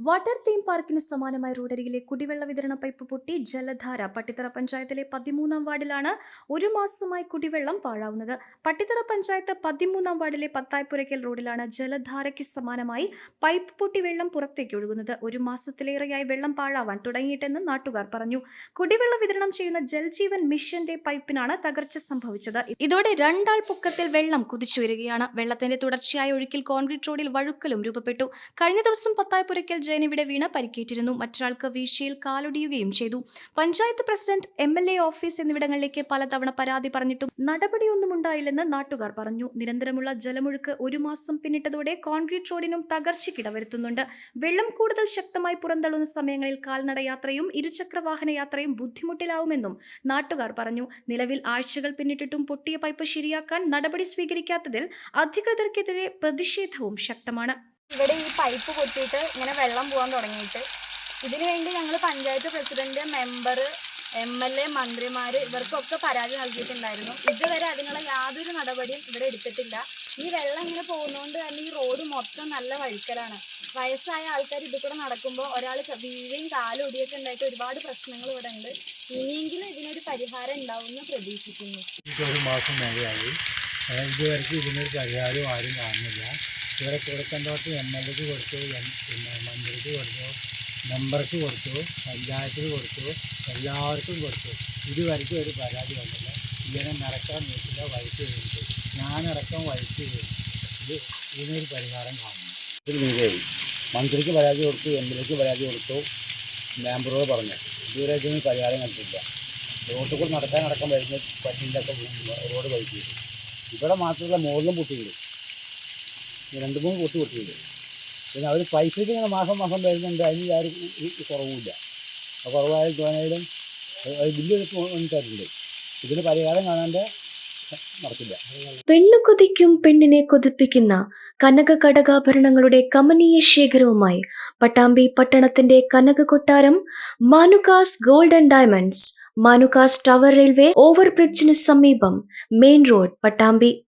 Water theme പാർക്കിന് സമാനമായ റോഡരികിലെ കുടിവെള്ള വിതരണ പൈപ്പ് പൊട്ടി ജലധാര പട്ടിത്തറ പഞ്ചായത്തിലെ പതിമൂന്നാം വാർഡിലാണ് ഒരു മാസമായി കുടിവെള്ളം പാഴാവുന്നത്. പട്ടിത്തറ പഞ്ചായത്ത് പതിമൂന്നാം വാർഡിലെ പത്തായ്പുരയ്ക്കൽ റോഡിലാണ് ജലധാരയ്ക്ക് സമാനമായി പൈപ്പ് പൊട്ടി വെള്ളം പുറത്തേക്ക് ഒഴുകുന്നത്. ഒരു മാസത്തിലേറെയായി വെള്ളം പാഴാവാൻ തുടങ്ങിയിട്ടെന്ന് നാട്ടുകാർ പറഞ്ഞു. കുടിവെള്ള വിതരണം ചെയ്യുന്ന ജൽജീവൻ മിഷന്റെ പൈപ്പിനാണ് തകർച്ച സംഭവിച്ചത്. ഇതോടെ രണ്ടാൾ പൊക്കത്തിൽ വെള്ളം കുതിച്ചുയരുകയാണ് വെള്ളത്തിന്റെ തുടർച്ചയായ ഒഴുക്കിൽ കോൺക്രീറ്റ് റോഡിൽ വഴുക്കലും രൂപപ്പെട്ടു. കഴിഞ്ഞ ദിവസം പത്തായപുരയ്ക്കൽ ജയനിവിടെ വീണ പരിക്കേറ്റിരുന്നു. മറ്റൊരാൾക്ക് വീഴ്ചയിൽ കാലൊടിയുകയും ചെയ്തു. Panchayat president M L A office എന്നിവിടങ്ങളിലേക്ക് പലതവണ പരാതി പറഞ്ഞിട്ടും നടപടിയൊന്നും ഉണ്ടായില്ലെന്ന് നാട്ടുകാർ പറഞ്ഞു. നിരന്തരമുള്ള ജലമൊഴുക്ക് ഒരു മാസം പിന്നിട്ടതോടെ കോൺക്രീറ്റ് റോഡിനും തകർച്ചയ്ക്കിട വരുത്തുന്നുണ്ട്. വെള്ളം കൂടുതൽ ശക്തമായി പുറന്തള്ളുന്ന സമയങ്ങളിൽ കാൽനട യാത്രയും ഇരുചക്ര വാഹന യാത്രയും ബുദ്ധിമുട്ടിലാവുമെന്നും നാട്ടുകാർ പറഞ്ഞു. നിലവിൽ ആഴ്ചകൾ പിന്നിട്ടിട്ടും പൊട്ടിയ പൈപ്പ് ശരിയാക്കാൻ നടപടി സ്വീകരിക്കാത്തതിൽ അധികൃതർക്കെതിരെ പ്രതിഷേധവും ശക്തമാണ്. ഇവിടെ ഈ പൈപ്പ് പൊട്ടിയിട്ട് ഇങ്ങനെ വെള്ളം പോകാൻ തുടങ്ങിയിട്ട്. ഇതിനു വേണ്ടി ഞങ്ങൾ panchayat president member M L A മന്ത്രിമാർ ഇവർക്കൊക്കെ പരാതി നൽകിയിട്ടുണ്ടായിരുന്നു. ഇതുവരെ അതിനുള്ള യാതൊരു നടപടിയും ഇവിടെ എടുത്തിട്ടില്ല. ഈ വെള്ളം ഇങ്ങനെ പോകുന്നതുകൊണ്ട് തന്നെ ഈ റോഡ് മൊത്തം നല്ല വഴിക്കലാണ്. വയസ്സായ ആൾക്കാർ ഇതിൽ കൂടെ നടക്കുമ്പോൾ ഒരാൾ വീഴുകയും കാലൊടിയൊക്കെ ഉണ്ടായിട്ട് ഒരുപാട് പ്രശ്നങ്ങൾ ഇവിടെ ഉണ്ട്. ഇനിയെങ്കിലും ഇതിനൊരു പരിഹാരം ഉണ്ടാവുമെന്ന് പ്രതീക്ഷിക്കുന്നു. ഇതൊരു മാസം മേലെയായി. ഇതുവരെ ഇതിനൊരു പരിഹാരം ആരും കാണുന്നില്ല. ഇവരെ കൊടുക്കേണ്ടവർക്ക് എം എൽ എക്ക് കൊടുത്തു പിന്നെ മന്ത്രിക്ക് കൊടുത്തു മെമ്പർക്ക് കൊടുത്തു പഞ്ചായത്തിന് കൊടുത്തു എല്ലാവർക്കും കൊടുത്തു. ഇതുവരെയ്ക്കും ഒരു പരാതി വന്നില്ല. ഇങ്ങനെ നടക്കാൻ നോക്കില്ല വൈറ്റ് ചെയ്തിട്ട് ഞാനടക്കം വൈറ്റ് ചെയ്തു ഇത് ഇതിനൊരു പരിഹാരം കാണുന്നു ഇതിൽ മന്ത്രിക്ക് പരാതി കൊടുത്തു എം എൽ എക്ക് പരാതി കൊടുത്തു മെമ്പറോട് പറഞ്ഞു. ഇതുവരെ ഇതിന് പരിഹാരം കണ്ടിട്ടില്ല. റോഡിൽ കൂടെ നടക്കാനടക്കം വരുന്ന പറ്റിന്റെയൊക്കെ റോഡ് വഴിക്ക് ഇവിടെ മാത്രമല്ല മുകളിലും പൊട്ടിയില്ല രണ്ട് മൂന്ന് പൊട്ടി കൊടുത്തില്ല പിന്നെ അവർ പൈസയ്ക്ക് ഇങ്ങനെ മാസം മാസം വരുന്നുണ്ട്. അതിന് ആരും കുറവുമില്ല. ആ കുറവായാലും തോന്നായാലും ബില്ല് തരുന്നുണ്ട് ഇതിന് പരിഹാരം കാണാണ്ട് പെണ്ണു കൊതിക്കും പെണ്ണിനെ കൊതിപ്പിക്കുന്ന കനക കടകാഭരണങ്ങളുടെ കമനീയ ശേഖരവുമായി പട്ടാമ്പി പട്ടണത്തിന്റെ Kanaka Kottaram Manukas gold and diamonds Manukas tower railway ഓവർബ്രിഡ്ജിന് സമീപം മെയിൻ റോഡ് പട്ടാമ്പി